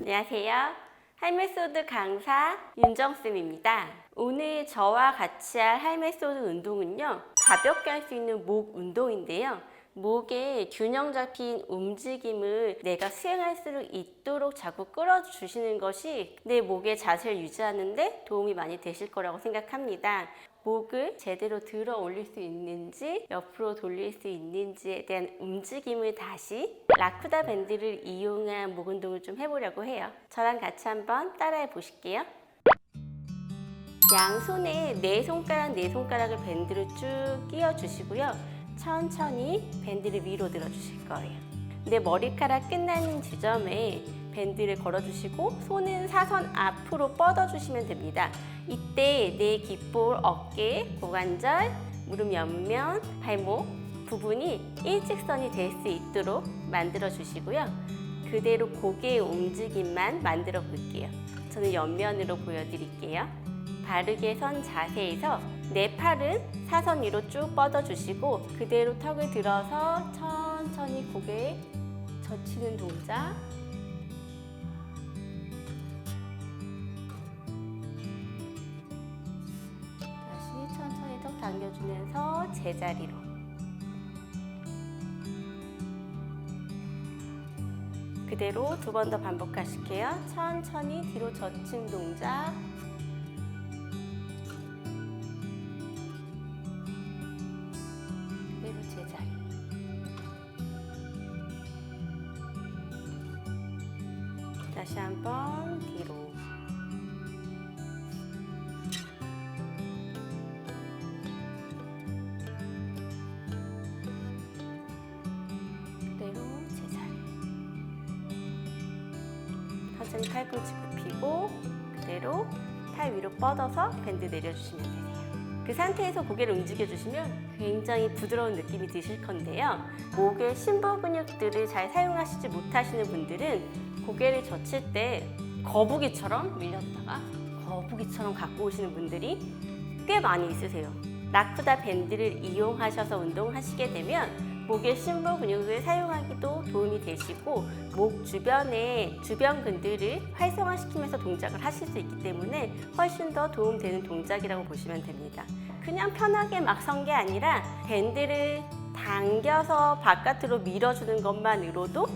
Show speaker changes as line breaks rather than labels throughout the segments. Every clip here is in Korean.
안녕하세요. 할매소드 강사 윤정쌤입니다. 오늘 저와 같이 할 할매소드 운동은요. 가볍게 할 수 있는 목 운동인데요. 목에 균형 잡힌 움직임을 내가 수행할 수 있도록 자꾸 끌어주시는 것이 내 목의 자세를 유지하는데 도움이 많이 되실 거라고 생각합니다. 목을 제대로 들어 올릴 수 있는지 옆으로 돌릴 수 있는지에 대한 움직임을 다시 라쿠다 밴드를 이용한 목 운동을 좀 해보려고 해요. 저랑 같이 한번 따라해 보실게요. 양손에 네 손가락 네 손가락을 밴드를 쭉 끼워 주시고요. 천천히 밴드를 위로 들어 주실 거예요. 내 머리카락 끝나는 지점에 밴드를 걸어 주시고 손은 사선 앞으로 뻗어 주시면 됩니다. 이때 내 귓볼, 어깨, 고관절, 무릎 옆면, 발목 부분이 일직선이 될 수 있도록 만들어 주시고요. 그대로 고개의 움직임만 만들어 볼게요. 저는 옆면으로 보여드릴게요. 바르게 선 자세에서 내 팔은 사선 위로 쭉 뻗어 주시고 그대로 턱을 들어서 천천히 고개에 젖히는 동작. 다시 천천히 턱 당겨주면서 제자리로. 그대로 두 번 더 반복하실게요. 천천히 뒤로 젖힌 동작 다시 한번 뒤로 그대로 제자리 천천히 팔꿈치 굽히고 그대로 팔 위로 뻗어서 밴드 내려주시면 되세요. 그 상태에서 고개를 움직여 주시면 굉장히 부드러운 느낌이 드실 건데요. 목의 심부 근육들을 잘 사용하시지 못하시는 분들은 고개를 젖힐 때 거북이처럼 밀렸다가 거북이처럼 갖고 오시는 분들이 꽤 많이 있으세요. 라쿠다 밴드를 이용하셔서 운동하시게 되면 목의 심부 근육을 사용하기도 도움이 되시고 목 주변의 주변 근들을 활성화시키면서 동작을 하실 수 있기 때문에 훨씬 더 도움되는 동작이라고 보시면 됩니다. 그냥 편하게 막 선 게 아니라 밴드를 당겨서 바깥으로 밀어주는 것만으로도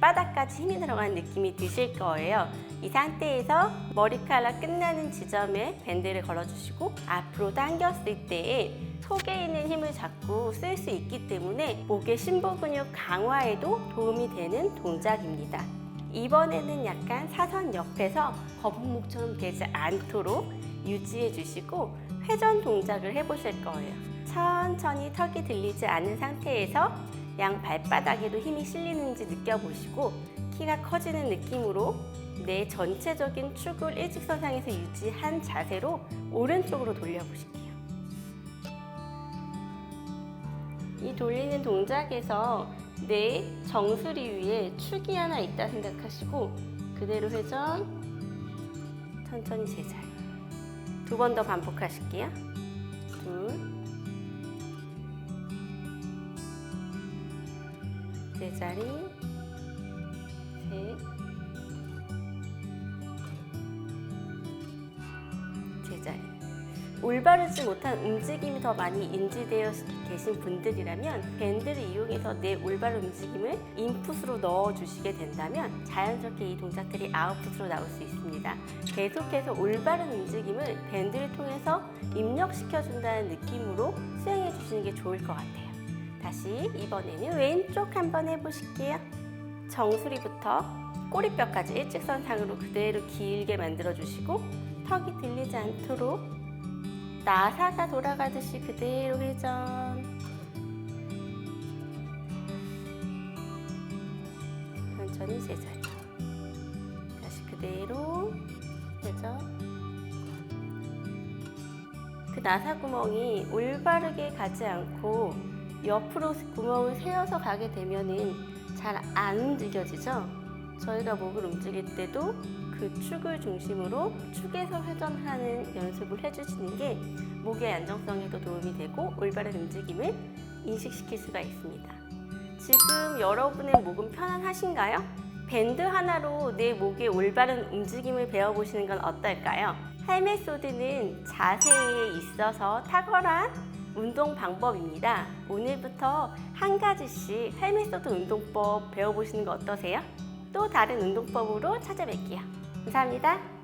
발바닥까지 힘이 들어간 느낌이 드실 거예요. 이 상태에서 머리카락 끝나는 지점에 밴드를 걸어주시고 앞으로 당겼을 때 속에 있는 힘을 자꾸 쓸 수 있기 때문에 목의 심부 근육 강화에도 도움이 되는 동작입니다. 이번에는 약간 사선 옆에서 거북목처럼 되지 않도록 유지해 주시고 회전 동작을 해보실 거예요. 천천히 턱이 들리지 않은 상태에서 양 발바닥에도 힘이 실리는지 느껴보시고 키가 커지는 느낌으로 내 전체적인 축을 일직선상에서 유지한 자세로 오른쪽으로 돌려보실게요. 이 돌리는 동작에서 내 정수리 위에 축이 하나 있다 생각하시고 그대로 회전 천천히 제자리 두 번 더 반복하실게요. 둘 제자리 셋 제자리 올바르지 못한 움직임이 더 많이 인지되어 계신 분들이라면 밴드를 이용해서 내 올바른 움직임을 인풋으로 넣어 주시게 된다면 자연스럽게 이 동작들이 아웃풋으로 나올 수 있습니다. 계속해서 올바른 움직임을 밴드를 통해서 입력시켜 준다는 느낌으로 수행해 주시는 게 좋을 것 같아요. 다시 이번에는 왼쪽 한번 해보실게요. 정수리부터 꼬리뼈까지 일직선상으로 그대로 길게 만들어 주시고 턱이 들리지 않도록 나사가 돌아가듯이 그대로 회전. 천천히 제자리 다시 그대로 회전. 그 나사 구멍이 올바르게 가지 않고 옆으로 구멍을 세워서 가게 되면은 잘 안 움직여지죠 저희가 목을 움직일 때도 그 축을 중심으로 축에서 회전하는 연습을 해주시는 게 목의 안정성에도 도움이 되고 올바른 움직임을 인식시킬 수가 있습니다. 지금 여러분의 목은 편안하신가요? 밴드 하나로 내 목의 올바른 움직임을 배워보시는 건 어떨까요? 헬멧소드는 자세에 있어서 탁월한 운동 방법입니다. 오늘부터 한 가지씩 헬멧소드 운동법 배워보시는 거 어떠세요? 또 다른 운동법으로 찾아뵐게요. 감사합니다.